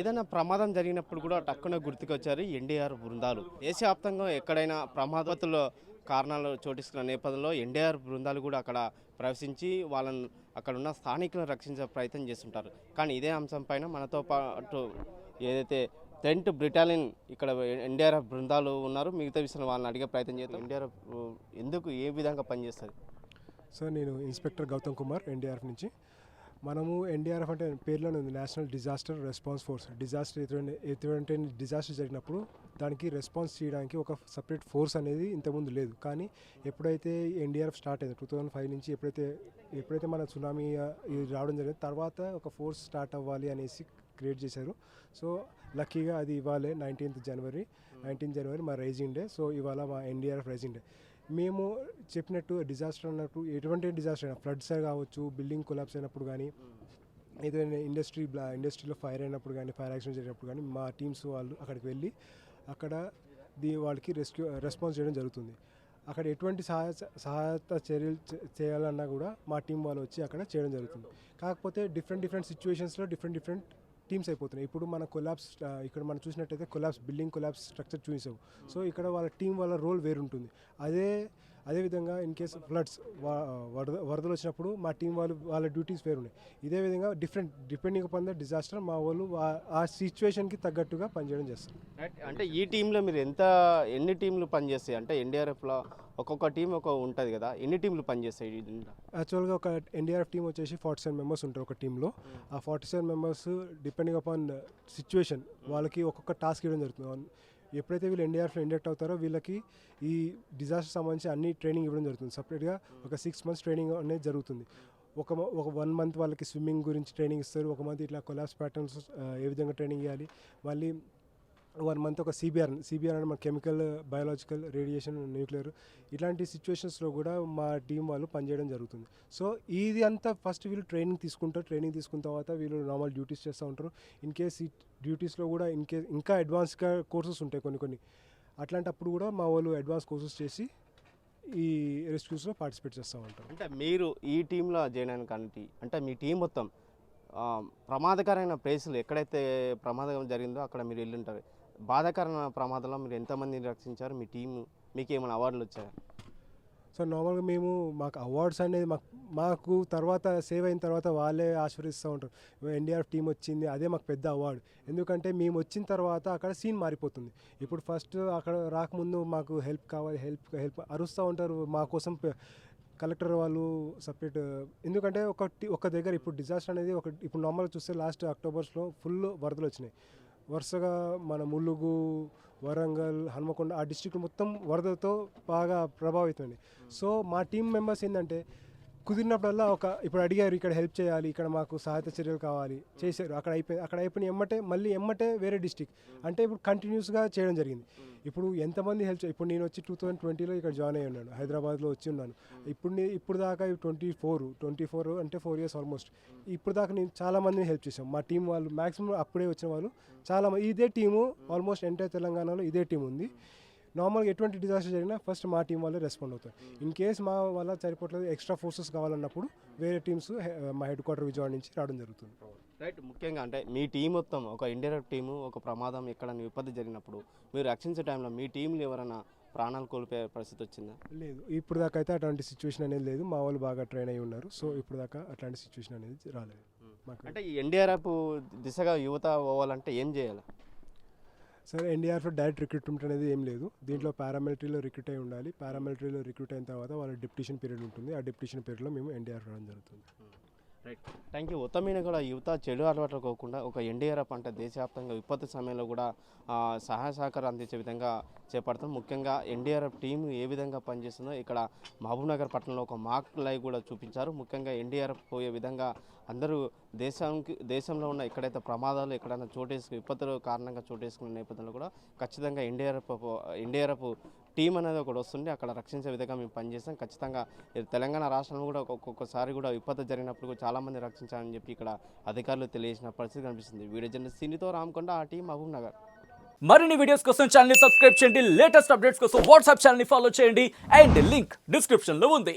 ఏదైనా ప్రమాదం జరిగినప్పుడు కూడా టక్కున గుర్తుకొచ్చారు ఎన్డీఆర్ బృందాలు. దేశవ్యాప్తంగా ఎక్కడైనా ప్రమాదతుల కారణాలు చోటిస్తున్న నేపథ్యంలో ఎన్డీఆర్ బృందాలు కూడా అక్కడ ప్రవేశించి వాళ్ళను అక్కడ ఉన్న స్థానికులను రక్షించే ప్రయత్నం చేస్తుంటారు. కానీ ఇదే అంశం పైన మనతో పాటు ఏదైతే టెంట్ బ్రిటాలియన్ ఇక్కడ ఎన్డీఆర్ఎఫ్ బృందాలు ఉన్నారు మిగతా విషయాలు వాళ్ళని అడిగే ప్రయత్నం చేస్తాం ఎన్డీఆర్ఎఫ్ ఎందుకు ఏ విధంగా పనిచేస్తుంది? సార్ నేను ఇన్స్పెక్టర్ గౌతమ్ కుమార్ ఎన్డీఆర్ఎఫ్ నుంచి. మనము ఎన్డీఆర్ఎఫ్ అంటే పేర్లోనే ఉంది national disaster response force disaster ఎటువంటి డిజాస్టర్ జరిగినప్పుడు దానికి రెస్పాన్స్ చేయడానికి ఒక సపరేట్ ఫోర్స్ అనేది ఇంతకుముందు లేదు. కానీ ఎప్పుడైతే ఎన్డీఆర్ఎఫ్ స్టార్ట్ అయింది టూ థౌజండ్ ఫైవ్ నుంచి ఎప్పుడైతే ఎప్పుడైతే మన సునామీ ఇది రావడం జరిగింది తర్వాత ఒక ఫోర్స్ స్టార్ట్ అవ్వాలి అనేసి క్రియేట్ చేశారు. సో లక్కీగా అది ఇవాళే నైన్టీన్త్ జనవరి నైన్టీన్త్ జనవరి మా రైజింగ్ డే సో ఇవాళ మా ఎన్డీఆర్ఎఫ్ రైజింగ్ డే మేము చెప్పినట్టు డిజాస్టర్ అన్నట్టు ఎటువంటి డిజాస్టర్ అయినా ఫ్లడ్స్ కావచ్చు బిల్డింగ్ కొలాప్స్ అయినప్పుడు కానీ ఏదైనా ఇండస్ట్రీ ఇండస్ట్రీలో ఫైర్ అయినప్పుడు కానీ ఫైర్ యాక్సిడెంట్ జరిగినప్పుడు కానీ మా టీమ్స్ వాళ్ళు అక్కడికి వెళ్ళి అక్కడ దీ వాళ్ళకి రెస్క్యూ రెస్పాన్స్ చేయడం జరుగుతుంది. అక్కడ ఎటువంటి సహాయ సహాయత చర్యలు చేయాలన్నా కూడా మా టీం వాళ్ళు వచ్చి అక్కడ చేయడం జరుగుతుంది. కాకపోతే డిఫరెంట్ డిఫరెంట్ సిచ్యువేషన్స్లో డిఫరెంట్ డిఫరెంట్ టీమ్స్ అయిపోతున్నాయి. ఇప్పుడు మన కొలాబ్స్ ఇక్కడ మనం చూసినట్టయితే కొలాబ్స్ బిల్డింగ్ కొలాబ్స్ స్ట్రక్చర్ చూసాం సో ఇక్కడ వాళ్ళ టీం వాళ్ళ రోల్ వేరుంటుంది. అదే అదేవిధంగా ఇన్ కేస్ ఫ్లడ్స్ వరద వరదలు వచ్చినప్పుడు మా టీం వాళ్ళు వాళ్ళ డ్యూటీస్ వేరున్నాయి. ఇదే విధంగా different depending upon the disaster మా వాళ్ళు ఆ- సిచ్యువేషన్కి తగ్గట్టుగా పనిచేయడం చేస్తారు. అంటే ఈ టీంలో మీరు ఎంత ఎన్ని టీంలు పనిచేస్తాయి? అంటే ఎన్డీఆర్ఎఫ్లో ఒక్కొక్క టీం ఒక ఉంటుంది కదా ఎన్ని టీంలు పనిచేస్తాయి యాక్చువల్గా ఒక ఎన్డీఆర్ఎఫ్ టీం వచ్చేసి ఫార్టీ సెవెన్ మెంబర్స్ ఉంటారు ఒక టీంలో ఆ forty seven members depending upon situation వాళ్ళకి ఒక్కొక్క టాస్క్ ఇవ్వడం జరుగుతుంది. ఎప్పుడైతే వీళ్ళు ఎన్డీఆర్ఎఫ్లో ఇండక్ట్ అవుతారో వీళ్ళకి ఈ డిజాస్టర్ సంబంధించి అన్ని ట్రైనింగ్ ఇవ్వడం జరుగుతుంది. సపరేట్గా ఒక సిక్స్ మంత్స్ ట్రైనింగ్ అనేది జరుగుతుంది. ఒక మ- ఒక వన్ మంత్ వాళ్ళకి స్విమ్మింగ్ గురించి ట్రైనింగ్ ఇస్తారు. ఒక మంత్ ఇట్లా కొలాబ్స్ ప్యాటర్న్స్ ఏ విధంగా ట్రైనింగ్ ఇవ్వాలి. మళ్ళీ వన్ మంత్ ఒక సిబిఆర్ సిబిఆర్ అంటే మన కెమికల్ బయాలజికల్ రేడియేషన్ న్యూక్లియర్ ఇలాంటి సిచ్యువేషన్స్లో కూడా మా టీం వాళ్ళు పనిచేయడం జరుగుతుంది. సో ఇది అంతా ఫస్ట్ వీళ్ళు ట్రైనింగ్ తీసుకుంటారు. ట్రైనింగ్ తీసుకున్న తర్వాత వీళ్ళు నార్మల్ డ్యూటీస్ చేస్తూ ఉంటారు. ఇన్ కేస్ ఈ డ్యూటీస్లో కూడా ఇన్ కేస్ ఇంకా అడ్వాన్స్గా కోర్సెస్ ఉంటాయి కొన్ని కొన్ని. అట్లాంటప్పుడు కూడా మా వాళ్ళు అడ్వాన్స్ కోర్సెస్ చేసి ఈ రెస్క్యూస్లో పార్టిసిపేట్ చేస్తూ ఉంటారు. అంటే మీరు ఈ టీంలో చేయడానికి అంటే అంటే మీ టీం మొత్తం ప్రమాదకరమైన ప్లేసులు ఎక్కడైతే ప్రమాదం జరిగిందో అక్కడ మీరు వెళ్ళి ఉంటారు బాధాకరమైన ప్రమాదంలో మీరు ఎంతమందిని రక్షించారు? మీ టీం మీకు ఏమైనా అవార్డులు వచ్చాయా? సో నార్మల్గా మేము మాకు అవార్డ్స్ అనేది మాకు మాకు తర్వాత సేవ్ అయిన తర్వాత వాళ్ళే ఆశీర్వదిస్తూ ఉంటారు. ఎన్డీఆర్ఎఫ్ టీం వచ్చింది అదే మాకు పెద్ద అవార్డు. ఎందుకంటే మేము వచ్చిన తర్వాత అక్కడ సీన్ మారిపోతుంది. ఇప్పుడు ఫస్ట్ అక్కడ రాకముందు మాకు హెల్ప్ కావాలి హెల్ప్ హెల్ప్ అరుస్తూ ఉంటారు మా కోసం కలెక్టర్ వాళ్ళు సపరేట్. ఎందుకంటే ఒక ఒక దగ్గర ఇప్పుడు డిజాస్టర్ అనేది ఒక ఇప్పుడు నార్మల్గా చూస్తే లాస్ట్ అక్టోబర్స్లో ఫుల్ వరదలు వచ్చినాయి. వరుసగా మన ములుగు వరంగల్ హన్మకొండ ఆ డిస్టిక్ మొత్తం వరదతో బాగా ప్రభావితమైంది సో మా టీం మెంబర్స్ ఏంటంటే కుదిరినప్పుడల్లా ఒక ఇప్పుడు అడిగారు ఇక్కడ హెల్ప్ చేయాలి ఇక్కడ మాకు సహాయత చర్యలు కావాలి చేశారు. అక్కడ అయిపోయింది అక్కడ అయిపోయిన ఎమ్మటే మళ్ళీ ఎమ్మటే వేరే డిస్టిక్ అంటే ఇప్పుడు కంటిన్యూస్గా చేయడం జరిగింది. ఇప్పుడు ఎంతమంది హెల్ప్ ఇప్పుడు నేను వచ్చి టూ థౌజండ్ ట్వంటీలో ఇక్కడ జాయిన్ అయ్యి ఉన్నాను. హైదరాబాద్లో వచ్చి ఉన్నాను. ఇప్పుడు ఇప్పుడు దాకా ట్వంటీ ఫోర్ ట్వంటీ ఫోర్ అంటే ఫోర్ ఇయర్స్ ఆల్మోస్ట్. ఇప్పుడు దాకా నేను చాలా మందిని హెల్ప్ చేశాం. మా టీం వాళ్ళు మాక్సిమం అప్పుడే వచ్చిన వాళ్ళు చాలా మంది ఇదే టీము ఆల్మోస్ట్ ఎంటైర్ తెలంగాణలో ఇదే టీం ఉంది. నార్మల్గా ఎటువంటి డిజాస్టర్ జరిగినా ఫస్ట్ మా టీం వాళ్ళే రెస్పాండ్ అవుతారు. ఇన్ కేస్ మా వల్ల సరిపోవట్లేదు ఎక్స్ట్రా ఫోర్సెస్ కావాలన్నప్పుడు వేరే టీమ్స్ మా హెడ్ క్వార్టర్ విజయవాడ నుంచి రావడం జరుగుతుంది. రైట్ ముఖ్యంగా అంటే మీ టీం మొత్తం ఒక ఇండియన్ టీము ఒక ప్రమాదం ఎక్కడైనా విపత్తు జరిగినప్పుడు మీరు రక్షించే టైంలో మీ టీంలో ఎవరైనా ప్రాణాలు కోల్పోయే పరిస్థితి వచ్చిందా? లేదు. ఇప్పుడు దాకా అయితే అట్లాంటి సిచ్యువేషన్ అనేది లేదు. మా వాళ్ళు బాగా ట్రైన్ అయి ఉన్నారు. సో ఇప్పుడు దాకా అట్లాంటి సిచ్యువేషన్ అనేది రాలేదు. మాకు అంటే ఈ ఎన్డీఆర్ఎఫ్ దిశగా యువత పోవాలంటే ఏం చేయాలి? సరే ఎన్డీఆర్ఎఫ్ డైరెక్ట్ రిక్రూట్మెంట్ అనేది ఏం లేదు. దీంట్లో పారామిలిటరీలో రిక్రూట్ అయి ఉండాలి. పారామిలిటరీలో రిక్రూట్ అయిన తర్వాత వాళ్ళ డిప్యూషన్ పీరియడ్ ఉంటుంది. ఆ డిప్యూషన్ పీరియడ్లో మేము ఎన్డీఆర్ఎఫ్ రావడం జరుగుతుంది. రైట్ థ్యాంక్ యూ ఉత్తమైన కూడా యువత చెడు అలవాట్లు కాకుండా ఒక ఎన్డీఆర్ అంటే దేశవ్యాప్తంగా విపత్తు సమయంలో కూడా సహాయ సహకారం అందించే విధంగా చేపడతాం ముఖ్యంగా ఎన్డీఆర్ఎఫ్ టీం ఏ విధంగా పనిచేస్తుందో ఇక్కడ మహబూబ్నగర్ పట్టణంలో ఒక మాక్ లైవ్ కూడా చూపించారు. ముఖ్యంగా ఎన్డీఆర్ఎఫ్ పోయే విధంగా అందరూ దేశానికి దేశంలో ఉన్న ఎక్కడైతే ప్రమాదాలు ఎక్కడైనా చోటేసుకు విపత్తుల కారణంగా చోటేసుకున్న నేపథ్యంలో కూడా ఖచ్చితంగా ఎన్డీఆర్ఎఫ్ ఎన్డీఆర్ఎఫ్ టీం అనేది ఒకటి వస్తుంది అక్కడ రక్షించే విధంగా మేము పనిచేస్తాం. ఖచ్చితంగా తెలంగాణ రాష్ట్రంలో కూడా ఒక్కొక్కసారి కూడా విపత్తు జరిగినప్పుడు చాలామంది రక్షించాలని చెప్పి ఇక్కడ అధికారులు తెలియజేసిన పరిస్థితి కనిపిస్తుంది. వీడియో జర్నలిస్ట్ సినితో రామకొండ ఆ టీం మహబూబ్ నగర్. మరిన్ని వీడియోస్ కోసం ఛానల్ సబ్స్క్రైబ్ చేయండి. లేటెస్ట్ అప్డేట్స్ కోసం వాట్సాప్ ఛానల్ ఫాలో చేయండి. అండ్ లింక్ డిస్క్రిప్షన్లో ఉంది.